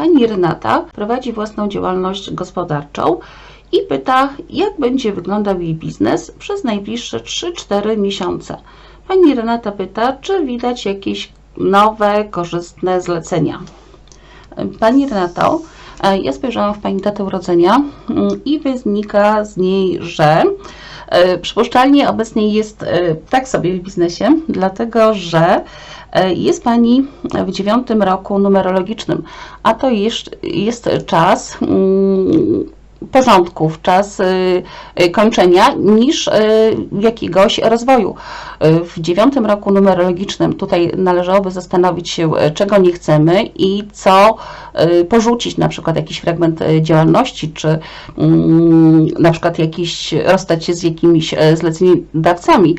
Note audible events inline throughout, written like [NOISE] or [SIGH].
Pani Renata prowadzi własną działalność gospodarczą i pyta, jak będzie wyglądał jej biznes przez najbliższe 3-4 miesiące. Pani Renata pyta, czy widać jakieś nowe, korzystne zlecenia. Pani Renato, e, ja spojrzałam w Pani datę urodzenia mm, i wynika z niej, że przypuszczalnie obecnie jest e, tak sobie w biznesie, dlatego że e, jest Pani w dziewiątym roku numerologicznym, a to jest, jest czas mm, porządków, czas y, y, kończenia niż y, jakiegoś rozwoju. W dziewiątym roku numerologicznym tutaj należałoby zastanowić się, czego nie chcemy i co porzucić, na przykład jakiś fragment działalności, czy mm, na przykład jakiś rozstać się z jakimiś zleceniodawcami.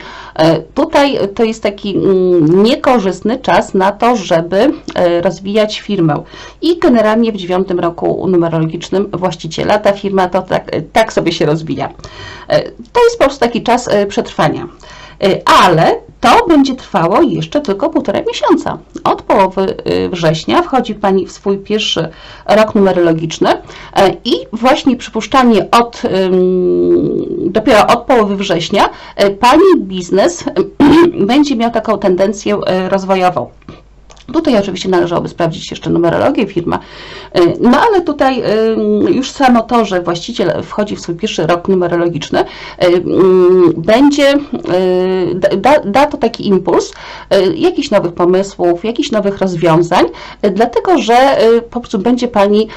Tutaj to jest taki mm, niekorzystny czas na to, żeby rozwijać firmę. I generalnie w dziewiątym roku numerologicznym właściciela ta firma to tak, tak sobie się rozwija. E, To jest po prostu taki czas e, przetrwania. E, Ale to będzie trwało jeszcze tylko półtora miesiąca. Od połowy września wchodzi Pani w swój pierwszy rok numerologiczny i właśnie przypuszczalnie od, dopiero od połowy września Pani biznes [CLEARS THROAT] będzie miał taką tendencję rozwojową. Tutaj oczywiście należałoby sprawdzić jeszcze numerologię firma, Y, no ale tutaj y, już samo to, że właściciel wchodzi w swój pierwszy rok numerologiczny, y, mm, będzie, da, da to taki impuls jakichś nowych pomysłów, jakichś nowych rozwiązań, dlatego że po prostu będzie Pani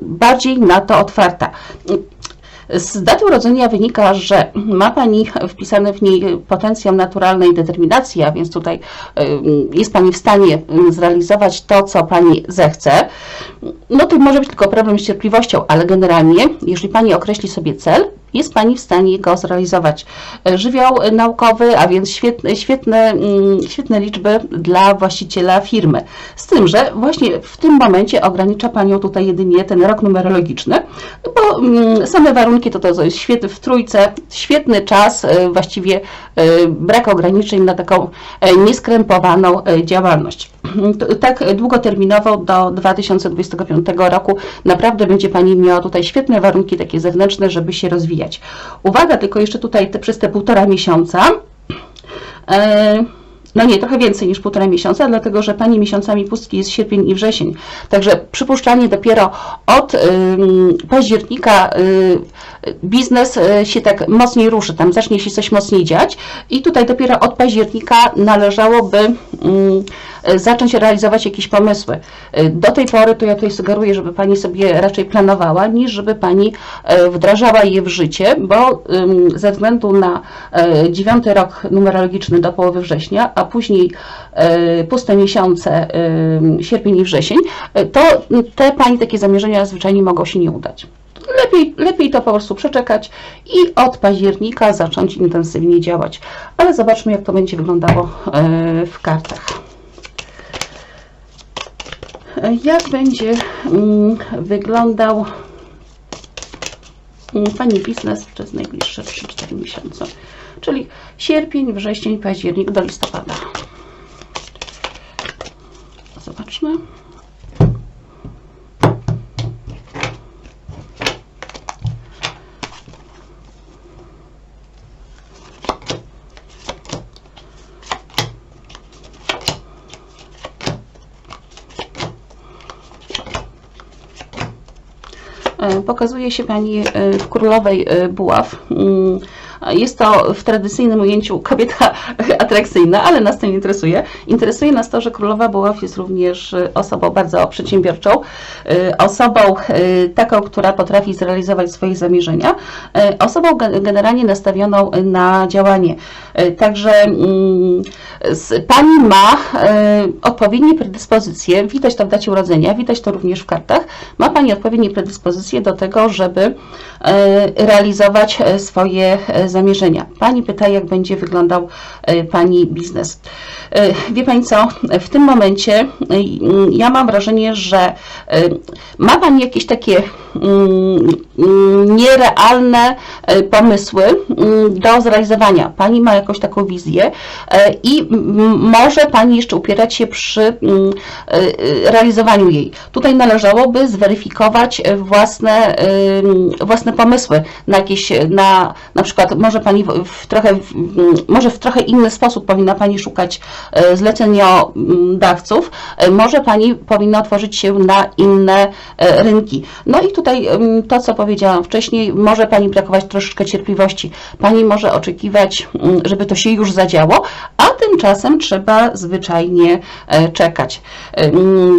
bardziej na to otwarta. Z daty urodzenia wynika, że ma Pani wpisany w niej potencjał naturalnej determinacji, a więc tutaj y, jest Pani w stanie zrealizować to, co Pani zechce. No to może być tylko problem z cierpliwością, ale generalnie, jeżeli Pani określi sobie cel, jest Pani w stanie go zrealizować. E, Żywioł naukowy, a więc świetne, świetne, mm, świetne liczby dla właściciela firmy. Z tym, że właśnie w tym momencie ogranicza Panią tutaj jedynie ten rok numerologiczny, bo mm, same warunki to, to jest świetny w trójce, świetny czas, e, właściwie e, brak ograniczeń na taką e, nieskrępowaną e, działalność. Tak długoterminowo do 2025 roku naprawdę będzie Pani miała tutaj świetne warunki takie zewnętrzne, żeby się rozwijać. Uwaga, tylko jeszcze tutaj te, przez te półtora miesiąca e, no nie, trochę więcej niż półtora miesiąca, dlatego że Pani miesiącami pustki jest sierpień i wrzesień. Także przypuszczalnie dopiero od ym, października y, biznes y, się tak mocniej ruszy, tam zacznie się coś mocniej dziać i tutaj dopiero od października należałoby y, zacząć realizować jakieś pomysły. Y, Do tej pory to ja tutaj sugeruję, żeby Pani sobie raczej planowała, niż żeby Pani y, wdrażała je w życie, bo ym, ze względu na y, dziewiąty rok numerologiczny do połowy września, a później y, puste miesiące y, sierpień i wrzesień, y, to te Pani takie zamierzenia zwyczajnie mogą się nie udać. Lepiej, lepiej to po prostu przeczekać i od października zacząć intensywnie działać. Ale zobaczmy, jak to będzie wyglądało w kartach. Jak będzie mm, wyglądał mm, Pani biznes przez najbliższe 3-4 miesiące, czyli sierpień, wrzesień, październik do listopada. Zobaczmy. E, Pokazuje się Pani e, w królowej e, buław. Jest to w tradycyjnym ujęciu kobieta [LAUGHS] atrakcyjna, ale nas to nie interesuje. Interesuje nas to, że królowa buław jest również e, osobą bardzo przedsiębiorczą, e, osobą e, taką, która potrafi zrealizować swoje zamierzenia, osobą ge- generalnie nastawioną na działanie. Także mm, Pani ma odpowiednie predyspozycje, widać to w dacie urodzenia, widać to również w kartach, ma Pani odpowiednie predyspozycje do tego, żeby realizować swoje e, zamierzenia. Pani pyta, jak będzie wyglądał e, Pani biznes. E, Wie Pani co, w tym momencie mm, ja mam wrażenie, że e, ma Pani jakieś takie mm, nierealne pomysły mm, do zrealizowania. Pani ma jakąś taką wizję i może Pani jeszcze upierać się przy realizowaniu jej. Tutaj należałoby zweryfikować własne, własne pomysły na jakieś, na, na przykład może Pani w, trochę, mm, może w trochę inny sposób powinna Pani szukać e, zleceniodawców, E, może Pani powinna otworzyć się na inne e, rynki. No i tutaj ym, to, co powiedziałam wcześniej, może Pani brakować troszeczkę cierpliwości. Pani może oczekiwać, mm, żeby to się już zadziało, a tymczasem trzeba zwyczajnie czekać.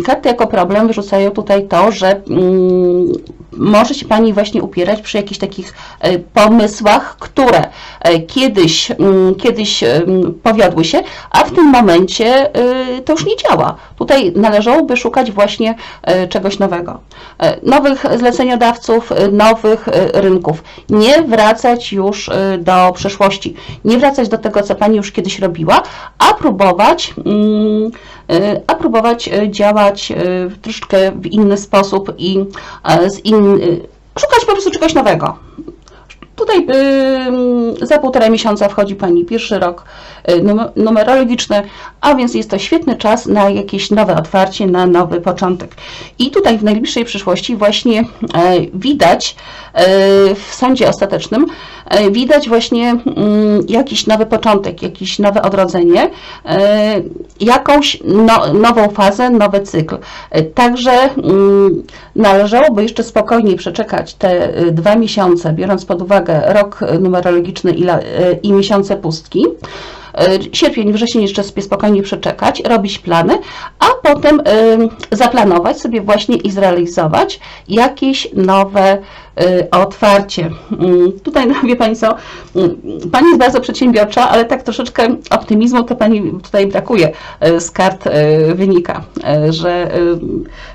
Karty jako problem wyrzucają tutaj to, że mm, może się Pani właśnie upierać przy jakichś takich e, pomysłach, które e, kiedyś, mm, kiedyś em, powiodły się, a w tym momencie e, to już nie działa. Tutaj należałoby szukać właśnie e, czegoś nowego. E, Nowych zleceniodawców, e, nowych e, rynków. Nie wracać już e, do przeszłości. Nie wracać do tego, co Pani już kiedyś robiła, a próbować, mm, e, a próbować e, działać e, troszeczkę w inny sposób i e, z in, e, szukać po prostu czegoś nowego. Tutaj y, za półtora miesiąca wchodzi Pani pierwszy rok y, num- numerologiczny, a więc jest to świetny czas na jakieś nowe otwarcie, na nowy początek. I tutaj w najbliższej przyszłości właśnie e, widać e, w sądzie ostatecznym, e, widać właśnie mm, jakiś nowy początek, jakieś nowe odrodzenie, e, jakąś no, nową fazę, nowy cykl. E, Także mm, należałoby jeszcze spokojniej przeczekać te e, dwa miesiące, biorąc pod uwagę rok numerologiczny i, la, e, i miesiące pustki. E, Sierpień, wrzesień jeszcze sobie spokojnie przeczekać, robić plany, a potem zaplanować sobie właśnie i zrealizować jakieś nowe e, otwarcie. Mm, Tutaj, no, [LAUGHS] wie Pani co, mm, Pani jest bardzo przedsiębiorcza, ale tak troszeczkę optymizmu to Pani tutaj brakuje e, z kart wynika, że,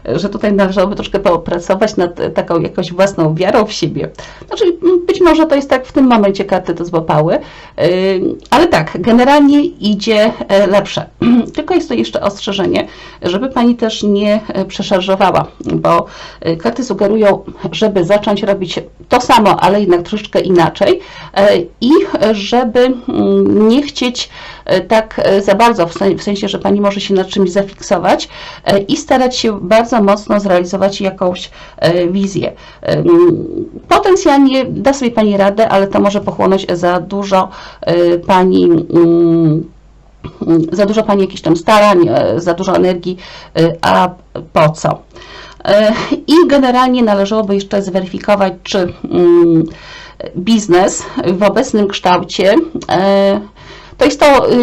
że tutaj należałoby troszkę popracować nad taką jakąś własną wiarą w siebie. Znaczy, być może to jest tak w tym momencie karty to złapały, ale tak, generalnie idzie e, lepsze. [CLEARS THROAT] Tylko jest to jeszcze ostrzeżenie, żeby Pani też nie e, przeszarżowała, bo e, karty sugerują, żeby zacząć robić to samo, ale jednak troszeczkę inaczej i żeby mm, nie chcieć tak za bardzo, w sen- w sensie, że Pani może się nad czymś zafiksować i starać się bardzo mocno zrealizować jakąś wizję. Potencjalnie da sobie Pani radę, ale to może pochłonąć za dużo Pani mm, za dużo Pani jakichś tam starań, e, za dużo energii, e, a po co? E, I generalnie należałoby jeszcze zweryfikować, czy mm, biznes w obecnym kształcie to jest to, y,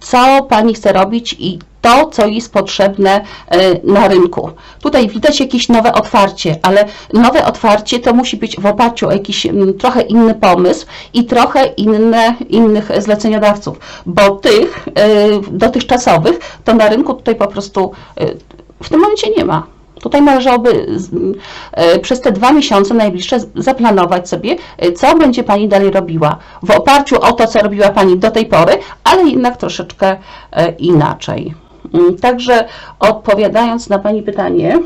co Pani chce robić i to, co jest potrzebne e, na rynku. Tutaj widać jakieś nowe otwarcie, ale nowe otwarcie to musi być w oparciu o jakiś mm, trochę inny pomysł i trochę inne, innych zleceniodawców, bo tych e, dotychczasowych to na rynku tutaj po prostu w tym momencie nie ma. Tutaj należałoby e, przez te dwa miesiące najbliższe zaplanować sobie, e, co będzie Pani dalej robiła w oparciu o to, co robiła Pani do tej pory, ale jednak troszeczkę e, inaczej. Mm, Także odpowiadając na Pani pytanie,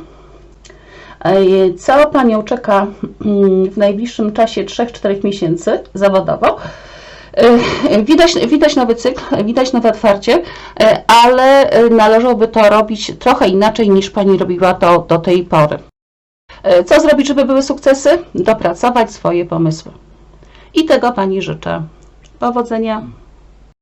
co Panią czeka mm, w najbliższym czasie 3-4 miesięcy zawodowo, Widać, widać nowy cykl, widać nowe otwarcie, e, ale e, należałoby to robić trochę inaczej niż Pani robiła to do tej pory. E, Co zrobić, żeby były sukcesy? Dopracować swoje pomysły. I tego Pani życzę. Powodzenia.